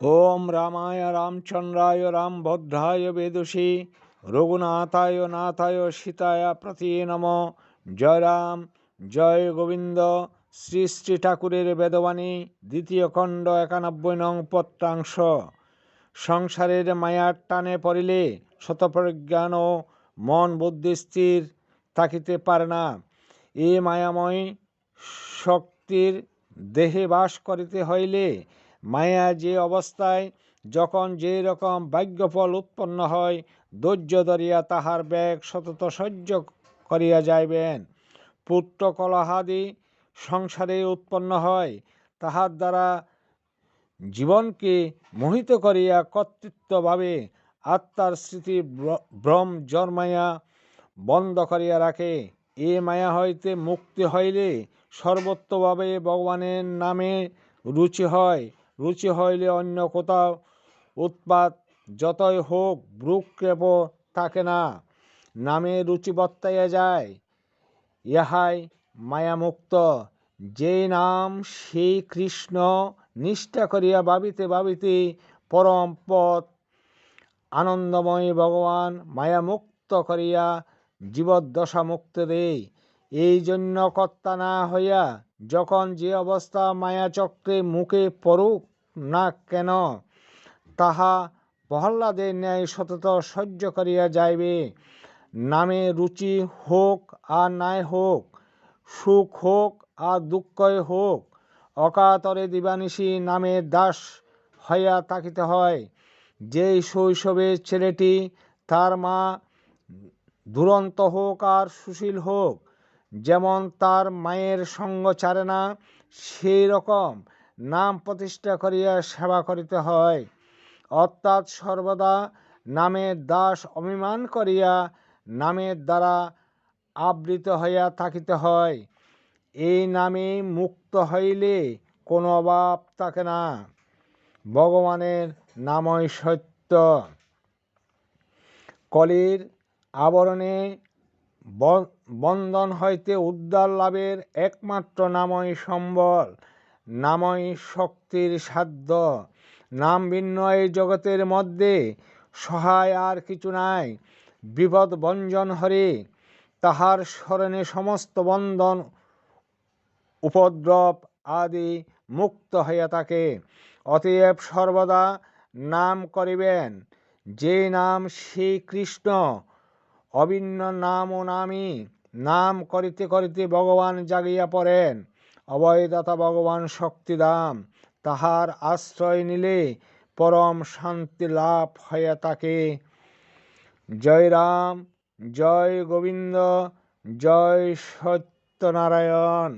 ওম রামায় রামচন্দ্রায় রামভদ্রায় বেদুষী, রঘুনাথায়, নাথায় সীতায় প্রতি নম। জয় রাম, জয় গোবিন্দ। শ্রী শ্রী ঠাকুরের বেদবাণী, দ্বিতীয় খণ্ড একানব্বই নং পত্রাংশ। সংসারের মায়ার টানে পড়িলে শতপ্রজ্ঞান ও মন বুদ্ধি স্থির থাকিতে পারে না। এ মায়াময় শক্তির দেহে বাস করিতে হইলে মায়া যে অবস্থায় যখন যে রকম ভাগ্যফল উৎপন্ন হয়, ধৈর্য ধরিয়া তাহার ব্যাগ সতত সহ্য করিয়া যাইবেন। পুত্র কলহাদি সংসারে উৎপন্ন হয়, তাহার দ্বারা জীবনকে মোহিত করিয়া কর্তৃত্বভাবে আত্মার স্মৃতি ভ্রম জন্মাইয়া বন্ধ করিয়া রাখে। এ মায়া হইতে মুক্তি হইলে সর্বত্রভাবে ভগবানের নামে রুচি হয়। রুচি হইলে অন্য কোথাও উৎপাত যতই হোক ভ্রুক্ষেপ থাকে না। নামে রুচি বর্তাইয়া যায়, ইহাই মায়ামুক্ত। যে নাম সেই কৃষ্ণ নিষ্ঠা করিয়া ভাবিতে ভাবিতে পরম পথ আনন্দময় ভগবান মায়ামুক্ত করিয়া জীবদ্দশা মুক্ত দেয়। এই জন্য কর্তা না হইয়া যখন যে অবস্থা মায়াচক্রে মুখে পড়ুক না কেন? তাহা প্রহ্লাদের ন্যায় সতত সহ্য করিয়া যাইবে। নামে রুচি হোক আর নাই হোক, সুখ হোক আর দুঃখই হোক, অকাতরে দিবানিশি নামের দাস হইয়া থাকিতে হয়। যেই শৈশবের ছেলেটি তার মা দুরন্ত হোক আর সুশীল হোক, যেমন তার মায়ের সঙ্গ ছাড়ে না, সেই রকম নাম প্রতিষ্ঠা করিয়া সেবা করিতে হয়। অর্থাৎ সর্বদা নামের দাস অভিমান করিয়া নামের দ্বারা আবৃত হইয়া থাকিতে হয়। এই নামে মুক্ত হইলে কোনো অভাব থাকে না। ভগবানের নামই সত্য। কলির আবরণে বন্ধন হইতে উদ্ধার লাভের একমাত্র নামই সম্বল। নামই শক্তির সাধ্য, নাম এই জগতের মধ্যে, সহায় আর কিছু নাই। বিপদ বঞ্জন হরে, তাহার স্মরণে সমস্ত বন্ধন, উপদ্রব আদি মুক্ত হইয়া থাকে। অতএব সর্বদা নাম করিবেন, যে নাম শ্রী কৃষ্ণ অভিন্ন নাম ও নামই, নাম করিতে করিতে ভগবান জাগিয়া পড়েন। অভয়দাতা ভগবান শক্তিদাম, তাহার আশ্রয় নিলে পরম শান্তি লাভ হয়ে তাকে জয় রাম, জয় গোবিন্দ, জয় সত্যনারায়ণ।